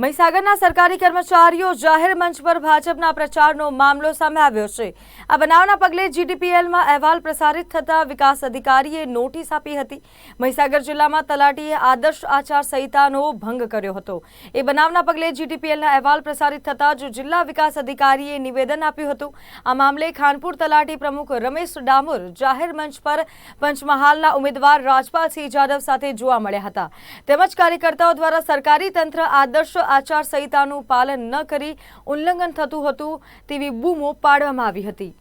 મહીસાગરના સરકારી કર્મચારીઓ જાહેર મંચ પર ભાજપના પ્રચારનો મામલો સામે આવ્યો છે. આ બનાવના પગલે જીડીપીએલમાં અહેવાલ પ્રસારિત થતા વિકાસ અધિકારીએ નોટિસ આપી હતી. મહીસાગર જિલ્લામાં તલાટીએ આદર્શ આચાર સંહિતાનો ભંગ કર્યો હતો. એ બનાવના પગલે જીડીપીએલના અહેવાલ પ્રસારિત થતા જ જિલ્લા વિકાસ અધિકારીએ નિવેદન આપ્યું હતું. આ મામલે ખાનપુર તલાટી પ્રમુખ રમેશ ડામોર જાહેર મંચ પર પંચમહાલના ઉમેદવાર રાજપાલસિંહ જાદવ સાથે જોવા મળ્યા હતા. તેમજ કાર્યકર્તાઓ દ્વારા સરકારી તંત્ર આદર્શ આચાર સંહિતાનું પાલન ન કરી ઉલ્લંઘન થતું હતું તેવી બૂમો પાડવામાં આવી હતી.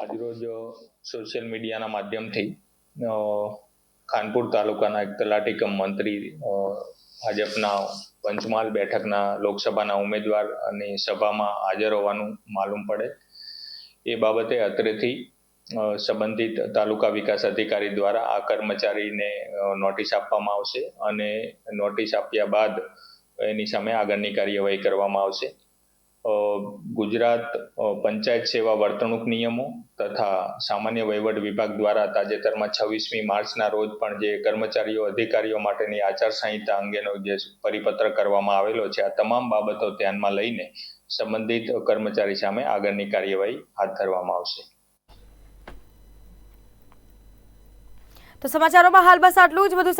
આજરોજ સોશિયલ મીડિયાના માધ્યમથી ખાનપુર તાલુકાના એક તલાટીકમ મંત્રી ભાજપના પંચમહાલ બેઠકના લોકસભાના ઉમેદવાર અને સભામાં હાજર હોવાનું માલુમ પડે. એ બાબતે અત્રેથી સંબંધિત તાલુકા વિકાસ અધિકારી દ્વારા આ કર્મચારીને નોટિસ આપવામાં આવશે અને નોટિસ આપ્યા બાદ એની સામે આગળની કાર્યવાહી કરવામાં આવશે. ગુજરાત પંચાયત સેવા વર્તણૂક નિયમો તથા સામાન્ય વહીવટ વિભાગ દ્વારા તાજેતરમાં છવ્વીસમી માર્ચના રોજ પણ જે કર્મચારીઓ, અધિકારીઓ માટેની આચારસંહિતા અંગેનો જે પરિપત્ર કરવામાં આવેલો છે, આ તમામ બાબતો ધ્યાનમાં લઈને સંબંધિત કર્મચારી સામે આગળની કાર્યવાહી હાથ ધરવામાં આવશે. તો સમાચારોમાં હાલ બસ આટલું જ. વધુ